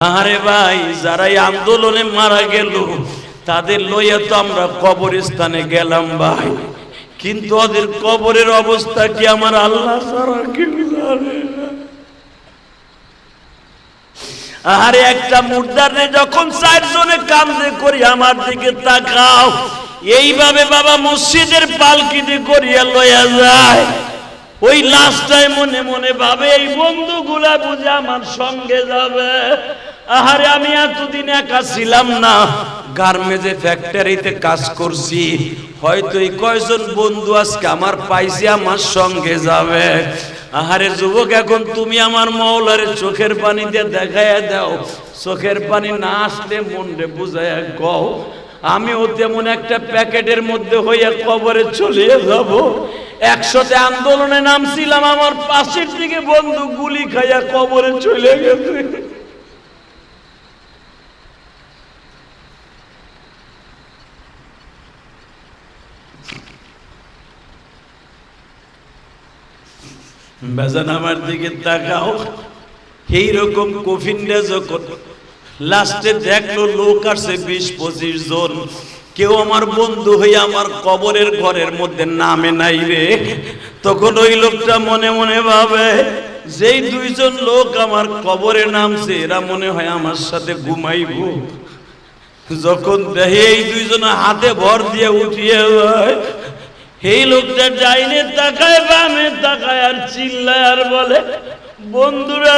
আরে ভাই যারা আন্দোলনে মারা গেল, তাদের লইয়া তো আমরা কবরস্থানে গেলাম ভাই। কিন্তু ওদের কবরের অবস্থা কি আমার আল্লাহ আরে একটা মুর্দারে যখন চারজনে কান্দে করি, আমার দিকে তাকাও। এইভাবে বাবা মসজিদের পালকিতে করিয়া লইয়া যায়। ওই লাস্টটায় মনে মনে ভাবে, এই বন্ধুগুলা বুঝে আমার সঙ্গে যাবে। আহারে, আমি এতদিন একা ছিলাম না। গার্মেজে ফ্যাক্টরিতে কাজ করছি। হয়তো এই কয়জন বন্ধু আজকে আমার পাইছে, আমার সঙ্গে যাবে। আহারে, যুবক, এখন তুমি আমার মৌলারে চোখের পানিতে দেখাইয়া দাও। চোখের পানি না আসলে মনরে বুঝাইয়া কও। আমিও তেমন একটা প্যাকেটের মধ্যে হইয়া কবরে চলে যাব। একসাথে আন্দোলনে নামছিলাম, আমার পাশের দিকে বন্ধু গুলি খাইয়া কবরে চলে গেছে। বেজান আমার দিকে তাকাও। এইরকম কফিনটা যখন লাস্টে দেখল লোক আসছে বিশ পঁচিশ জন। কেউ আমার বন্ধু হয়ে আমার কবরের ঘরের মধ্যে নামে নাই রে। তখন ওই লোকটা মনে মনে ভাবে, যেই দুইজন লোক আমার কবরে নামছে, এরা মনে হয় আমার সাথে ঘুমাইবো। যখন দেখে এই দুইজন হাতে ভর দিয়ে উঠিয়ে যায় এই লোকটা ডাইনে তাকায়, বামে তাকায়, আর চিল্লায় আর বলে, বন্ধুরা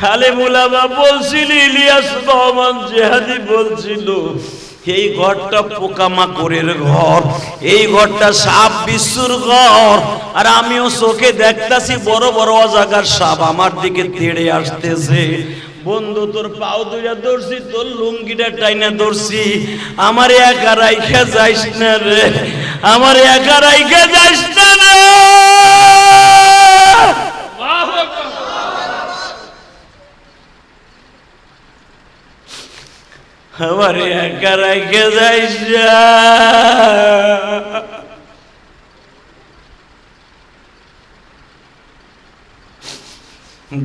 খালে মুলাবা বলছিল, ইলিয়াস রহমান জেহাদি বলছিল, এই ঘরটা পোকামাকড়ের ঘর, এই ঘরটা সাপ বিশ্বর ঘর, আর আমিও চোখে দেখতাছি বড় বড় অজাগার সাপ আমার দিকে তেড়ে আসতেছে। বন্ধু, তোর পাও দুইটা ধরছি, তোর লুঙ্গিটা টাইনা ধরছি। আমার একা রাইখা যাইস না রে, আমার একা রাইখা যাইস না রে। আমার একা রাইখা যাইস না।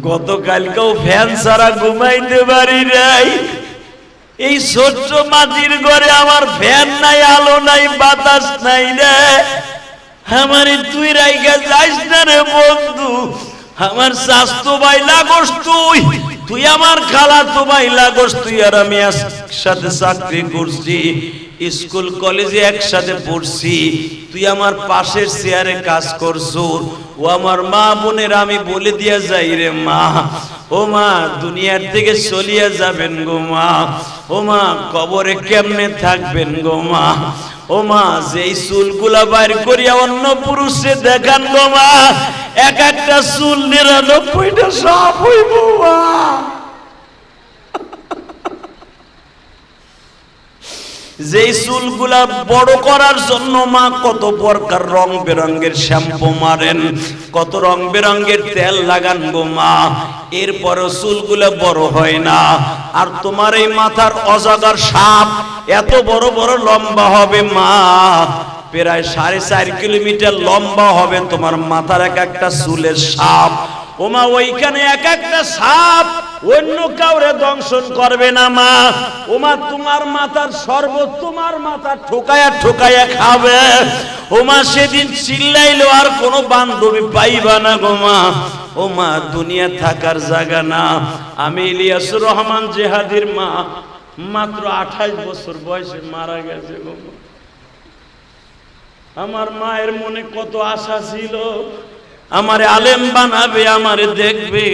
গতকালকেও ফ্যান ছাড়া ঘুমাইতে পারি নাই। এই ছোট্ট মাটির ঘরে আমার ফ্যান নাই, আলো নাই, বাতাস নাই রে। আমার তুই রাইগা যাইস না রে বন্ধু। আমার স্বাস্থ্য ভাই লাগস তুই। তুই আমার খালা তো ভাই লাগস তুই আর আমি একসাথে চাকরি করছি। স্কুল, কলেজে একসাথে পড়ছি। তুই আমার পাশের চেয়ারে কাজ করছ। ও আমার মা বোনের আমি বলে দিয়া যাই রে মা। ও মা, দুনিয়ার থেকে চলিয়া যাবেন গো মা। ও মা, কবরে কেমনে থাকবেন গো মা। ও মা, যেই চুলগুলা বাইর করিয়া অন্য পুরুষে দেখান গো মা, এক একটা চুল নিরানব্বইটা সাপ হইব মা। যেই চুলগুলা বড় করার জন্য মা কত প্রকার রং বেরঙ্গের শ্যাম্পু মারেন, কত রং বেরঙ্গের তেল লাগান গো মা, এরপরও চুলগুলা বড় হয় না। আর তোমার এই মাথার অজাগার সাপ এত বড় বড় লম্বা হবে মা, প্রায় সাড়ে চার কিলোমিটার লম্বা হবে তোমার মাথার এক একটা চুলের সাপ। ওমা ওইখানে এক একটা সাপ অন্য কাউরে দংশন করবে না, মা। ওমা, তোমার মাথার শরবত তোমার মাথা ঠোকায়া ঠোকায়া খাবে। ওমা, সেদিন চিল্লাইলো আর কোনো বান্ধবী পাইবা না গো, মা। ও মা দুনিয়া থাকার জায়গা না। আমি ইলিয়াসুর রহমান জেহাদির মা। মাত্র আঠাইশ বছর বয়সে মারা গেছে গো। আমার মায়ের মনে কত আশা ছিল। আমারে আলেম বানাবে, আমারে দেখবে।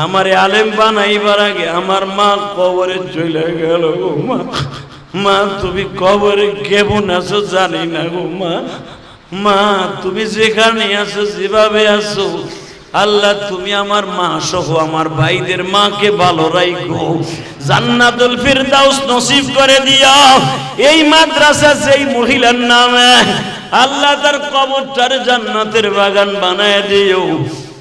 আমারে আলেম বানাইবার আগে আমার মা কবরে চলে গেল গো মা। মা, তুমি কবরে কেমন আছো জানি না গো মা। মা, তুমি যেখানে আছো, যেভাবে আছো, আল্লাহ তুমি আমার মা সহ আমার ভাইদের মাকে ভালো রাখো জান্নাতুল ফিরদাউস নসিব করে দিও। এই মাদ্রাসা সেই মহিলার নামে, আল্লাহ তার কবরটার জান্নাতের বাগান বানায় দিও।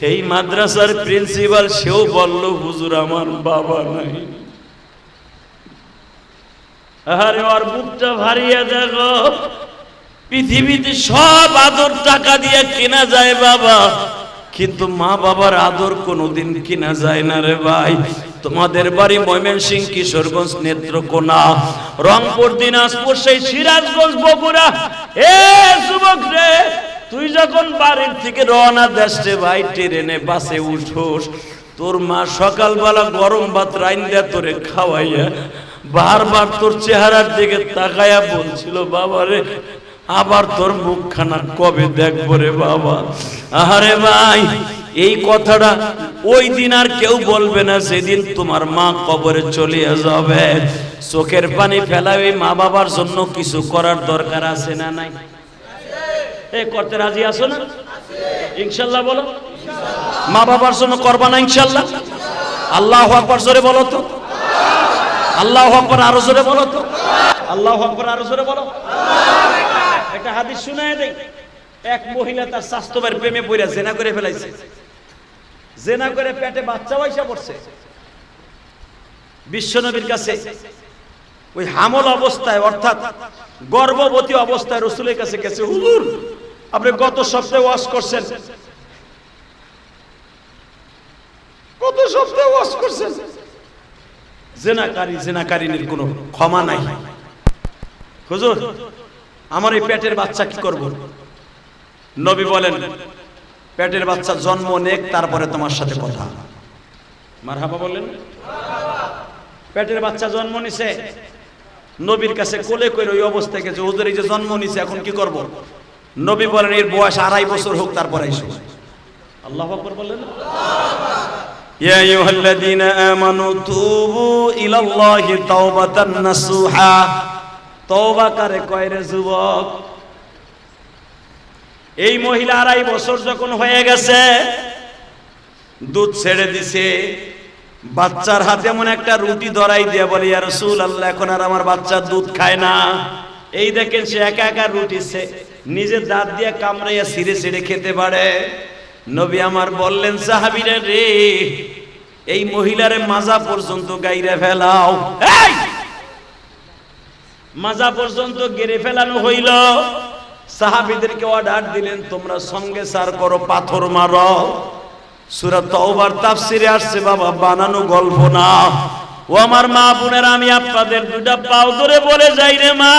এই মাদ্রাসার প্রিন্সিপাল, সেও বলল, হুজুর, আমার বাবা নাই। আরে ওর বুকটা ভারিয়ে দেখো। পৃথিবীতে সব আদর টাকা দিয়ে কেনা যায় বাবা, কিন্তু মা বাবার আদর কোনোদিন কিনা যায় না রে ভাই। তোমাদের বাড়ি ময়মনসিং কিশোরগঞ্জ, নেত্রকোনা, রংপুর, দিনাজপুর, সেই সিরাজগঞ্জ, বগুড়া। এ যুবক রে তুই যখন বাড়ির থেকে রওনা দেশ ভাই, ট্রেনে, বাসে উঠোস, তোর মা সকালবেলা গরম ভাত রাইন তোরে খাওয়াইয়া বারবার তোর চেহারার দিকে তাকায়া বলছিল, বাবা রে, আবার তোর মুখখানা কবে দেখব রে বাবা? আহারে ভাই, এই কথাটা ওই দিন আর কেউ বলবে না, সেদিন তোমার মা কবরে চলে যাবে। চোখের পানি ফেলা ওই মা বাবার জন্য কিছু করার দরকার আছে না নাই? করতে রাজি আছো না? ইনশাল্লাহ বলো। মা বাবার জন্য করবা না ইনশাল্লাহ? আল্লাহ আকবর জোরে বলো তো। আল্লাহ আকবর আরও জোরে বলো তো। আল্লাহ আকবর আরও জোরে বলো। একটা হাদিস শুনায় দেই। এক মহিলা তার স্বাস্থ্যবার প্রেমে পড়ে জেনা করে ফেলাইছে। জেনা করে পেটে বাচ্চা পয়সা পড়ছে। বিশ্বনবীর কাছে ওই হামল অবস্থায় অর্থাৎ গর্ভবতী অবস্থায় রসুলের কাছে গেছে, হুজুর আপনি গত সপ্তাহে ওয়াশ করছেন। গত সপ্তাহে ওয়াশ করছেন। জেনাকারী, জেনাকারিনীর কোনো ক্ষমা নাই। হুজুর, আমার এই পেটের বাচ্চা কি করব? নবী বলেন, পেটের বাচ্চা জন্ম নেক, তারপরে তোমার সাথে কথা। মারহাবা বলেন পেটের বাচ্চা জন্ম নিছে। নবীর কাছে কোলে করে ওই অবস্থায় গেছে। হুজুর, এই যে জন্ম নিছে, এখন কি করব? নবী বলেন এর বয়স আড়াই বছর হোক তারপর আইসো আল্লাহ আকবর বললেন يا أيها الذين آمنوا توبوا إلى الله توبة نصوحا তওবা করে কয় রে যুবক এই মহিলা আড়াই বছর যখন হয়ে গেছে দুধ ছেড়ে দিছে বাচ্চার হাতে এমন একটা রুটি ধরাই দিয়ে বলে ইয়া রাসূল আল্লাহ এখন আর আমার বাচ্চা দুধ খায় না এই দেখেন সে একা একা রুটি সে নিজে দাঁত দিয়ে কামড়াইয়া ছিঁড়ে ছিঁড়ে খেতে পারে। নবী আমার বললেন, সাহাবীরা রে, এই মহিলারে মাজা পর্যন্ত গাইরে ফেলাও। মাজা পর্যন্ত গেড়ে ফেলানো হইল। সাহাবিদেরকে অর্ডার দিলেন, তোমরা সঙ্গে সার করো, পাথর মারো। সুরা তওবার তাফসিরে আসছে, বাবা, বানানো গল্প না। ও আমার মা বোনের, আমি আপনাদের দুটা পাও ধরে বলে যাই রে মা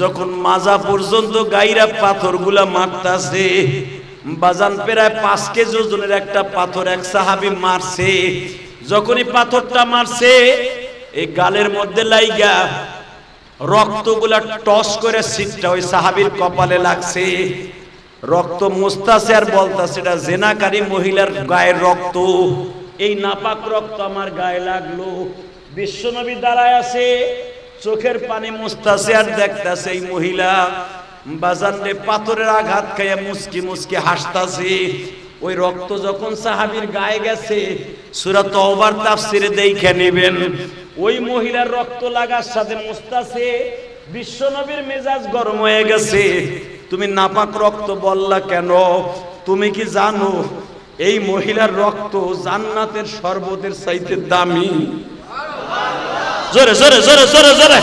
যখন মাজা পর্যন্ত গাইরা পাথরগুলা মারতাছে, বাজান প্রায় পাঁচ কেজি ওজনের একটা পাথর এক সাহাবি মারছে। যখনই পাথরটা মারছে, এই গালের মধ্যে লাইগা রক্তগুলা টস করে সিটটা ওই সাহাবির কপালে লাগছে। রক্ত মুস্তাছে আর বলতাছে, এটা জেনাকারী মহিলার গায়ের রক্ত। এই নাপাক রক্ত আমার গায়ে লাগল। বিশ্বনবী দাঁড়ায় আছে, চোখের পানি মুস্তাছে আর দেখতাছে এই মহিলা। বাজারে পাথরের আঘাত খাইয়া মুসকি মুসকি হাসতাছে। ওই রক্ত যখন সাহাবীর গায়ে গেছে, সূরা তওবার তাফসিরে দেখে নেবেন, ওই মহিলার রক্ত লাগার সাথে মুস্তাছে বিশ্বনবীর মেজাজ গরম হয়ে গেছে। তুমি নাপাক রক্ত বললা কেন? তুমি কি জানো, এই মহিলার রক্ত জান্নাতের শরবতের চাইতে দামি? জোরে জোরে জোরে জোরে জোরে।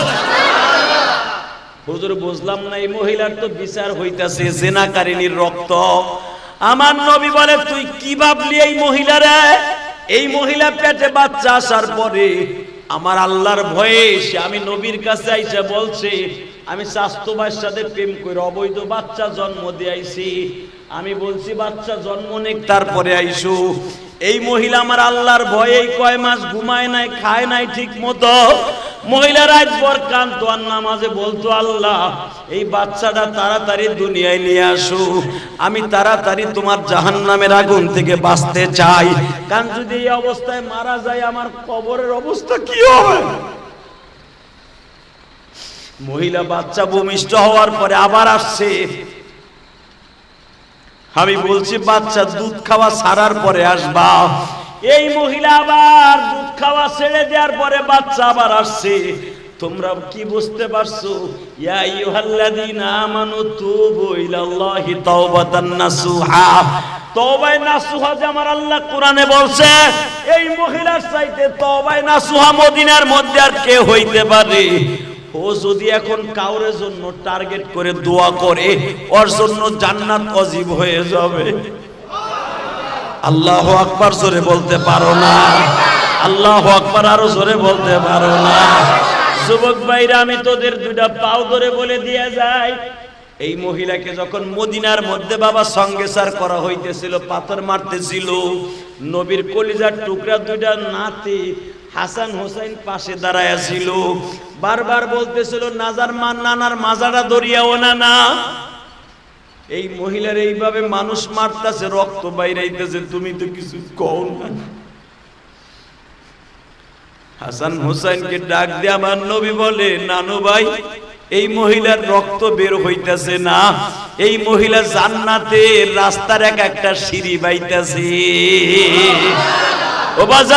হুজুর, বুঝলাম না, এই মহিলার তো বিচার হইতাছে জেনাকারিনীর রক্ত। আমার নবী বলে, তুই কি ভাবলি এই মহিলারে? এই মহিলা পেটে বাচ্চা আসার পরে আমার আল্লাহর ভয়ে সে আমি নবীর কাছে আইসা বলছে, আমি স্বাস্থ্যবার সাথে প্রেম করে অবৈধ বাচ্চা জন্ম দিয়েছি আমি বলছি, বাচ্চা জন্ম নেক, তারপরে আইসু। এই মহিলা আমার আল্লাহর ভয়ে কয় মাস ঘুমায় নাই, খায় নাই ঠিক মতো মহিলা রাত ভর কান্ত আর নামাজে বলতো, আল্লাহ, এই বাচ্চাটা তাড়াতাড়ি দুনিয়ায় নিয়ে আসু। আমি তাড়াতাড়ি তোমার জাহান্নামের আগুন থেকে বাঁচতে চাই। কারণ যদি এই অবস্থায় মারা যায়, আমার কবরের অবস্থা কি হবে? মহিলা বাচ্চা ভূমিষ্ঠ হওয়ার পরে আবার আসছে। আমি বলছি বাচ্চা দুধ খাওয়া সারার পরে আসবা। এই মহিলা আবার দুধ খাওয়া ছেড়ে দেওয়ার পরে বাচ্চা আবার আসছে। তোমরা কি বুঝতে পারছ? ইয়া আইয়ুহাল্লাযীনা আমানু তুবু ইলাল্লাহি তাওবাতান নাসুহা। তওবায়ে নাসুহা যে আমার আল্লাহ কোরআনে বলছে এই মহিলার চাইতে তওবায়ে নাসুহা মদিনার মধ্যে আর কে হইতে পারে? ও যদি এখন কাউরের জন্য টার্গেট করে দোয়া করে, ওর জন্য জান্নাত অজীব হয়ে যাবে। আল্লাহ আকবার জোরে বলতে পারো না। আল্লাহ আকবার আরও জোরে বলতে পারো না। যুবক ভাইরা, আমি তোদের দুইটা পাও ধরে বলে দিয়ে যাই। এই মহিলাকে যখন মদিনার মধ্যে বাবা সঙ্গে সার করা হইতেছিল, পাথর মারতেছিল, নবীর কলিজার টুকরা দুইটা নাতি হাসান হোসেন পাশে দাঁড়ায় ছিল বারবার বলতেছিল, নাজার মান নানার মাজারা দরিয়াও না না। এই মহিলার এইভাবে মানুষ মারতাছে, রক্ত বাইরাইতেছে, তুমি তো কিছু কও না। হাসান হুসাইনকে ডাক দিয়ে আমার নবী বলে, নানু ভাই, এই মহিলার রক্ত বের হইতাছে না। এই মহিলা জান্নাতে রাস্তার এক একটা সিঁড়ি বাইতাছে। ও বাজান